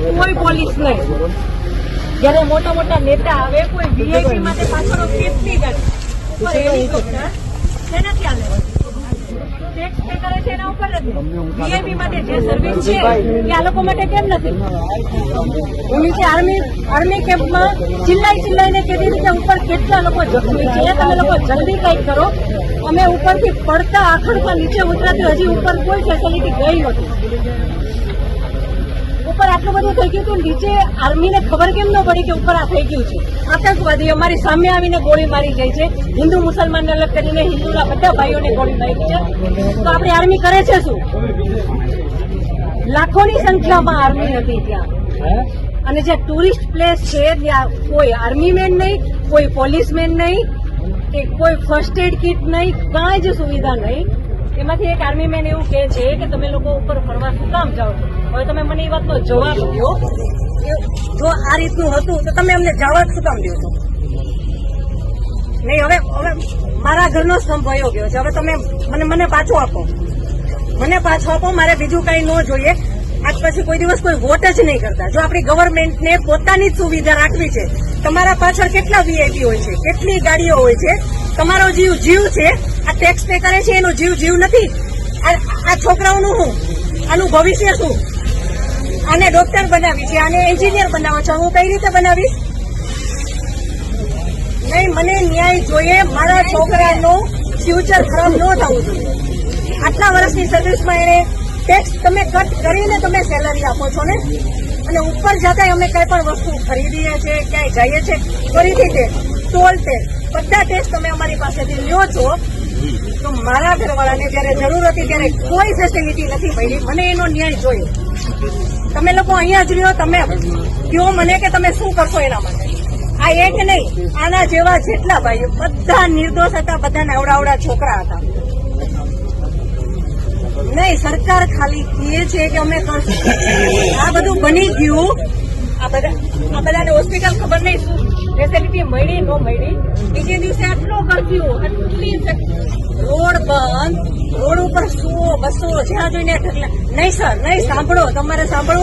નહીં કોઈ પોલીસ નહીં. જયારે મોટા મોટા નેતા આવે કોઈ વીઆઈપી માટે પાછળ કેસ નહીં ઉપર શેનાથી આવે? ટેક્સ પે કરે છે એના ઉપર નથી વીઆઈપી માટે જે સર્વિસ છે એ આ લોકો માટે કેમ નથી? હું આર્મી આર્મી કેમ્પમાં ચિલ્લાઈ ચિલ્લાઈને કેવી રીતે ઉપર કેટલા લોકો જખમી છે તમે લોકો જલ્દી કંઈક કરો. અમે ઉપરથી પડતા આખડતા નીચે ઉતરાતી હજી ઉપર કોઈ ફેસિલિટી ગઈ નથી. ઉપર આટલું બધું થઈ ગયું હતું નીચે આર્મીને ખબર કેમ ન પડી કે ઉપર આ થઈ ગયું છે? આતંકવાદી અમારી સામે આવીને ગોળી મારી જાય છે. હિન્દુ મુસલમાનને અલગ કરીને હિન્દુના બધા ભાઈઓને ગોળી મારી છે. તો આપણી આર્મી કરે છે શું? લાખોની સંખ્યામાં આર્મી હતી ત્યાં. અને જે ટુરિસ્ટ પ્લેસ છે ત્યાં કોઈ આર્મી મેન નહીં કોઈ પોલીસમેન નહીં કે કોઈ ફર્સ્ટ એડ કિટ નહીં કાંઈ જ સુવિધા નહીં. એમાંથી એક આર્મી મેન એવું કહે છે કે તમે લોકો ઉપર ફરવા શું કામ જાઓ હવે તમે મને એ વાતનો જવાબ દો. જો આ રીતનું હતું તો તમે અમને જવાબ શું કામ દો છો? નહીં, હવે હવે મારા ઘરનો સ્તંભ વયો ગયો છે. હવે તમે મને મને પાછો આપો. મને પાછો આપો, મારે બીજું કઈ ન જોઈએ. આજ પછી કોઈ દિવસ કોઈ વોટ જ નહીં કરતા. જો આપણી ગવર્મેન્ટને પોતાની જ સુવિધા રાખવી છે, તમારા પાછળ કેટલા વીઆઈપી હોય છે, કેટલી ગાડીઓ હોય છે, તમારો જીવ જીવ છે ટેક્સ પે કરે છે એનો જીવ જીવ નથી. આ છોકરાઓનું શું? આનું ભવિષ્ય શું? આને ડોક્ટર બનાવી છે આને એન્જિનિયર બનાવો છો. હું કઈ રીતે બનાવીશ? નહીં મને ન્યાય જોઈએ મારા છોકરાનું ફ્યુચર ખરાબ ન થવું જોઈએ. આટલા વર્ષની સર્વિસમાં એને ટેક્સ તમે કટ કરીને તમે સેલરી આપો છો ને? અને ઉપર જતા અમે કઈ પણ વસ્તુ ખરીદીએ છીએ ક્યાંય જઈએ છીએ ફરીથી તે ટોલ ટેક્સ બધા ટેક્સ તમે અમારી પાસેથી લ્યો છો. તો મારા ઘરવાળાને જયારે જરૂર હતી ત્યારે કોઈ ફેસિલિટી નથી મળી મને એનો ન્યાય જોયો તમે લોકો અહીંયા જ રહ્યો, તમે કયો મને કે તમે શું કરશો એના માટે? આ એક નહીં, આના જેવા જેટલા ભાઈઓ, બધા નિર્દોષ હતા બધા નાવડાવડા છોકરા હતા. નહીં, સરકાર ખાલી કહે છે કે અમે કરશું. આ બધું બની ગયું. આ બધા આ બધાને હોસ્પિટલ ખબર નહીં શું ફેસિલિટી મળી, ન મળી. બીજે દિવસે આટલો કરફ્યુ રોડ બંધ. રોડ ઉપર સો બસો જ્યાં જોઈને નહીં સર નહીં સાંભળો તમારે સાંભળવું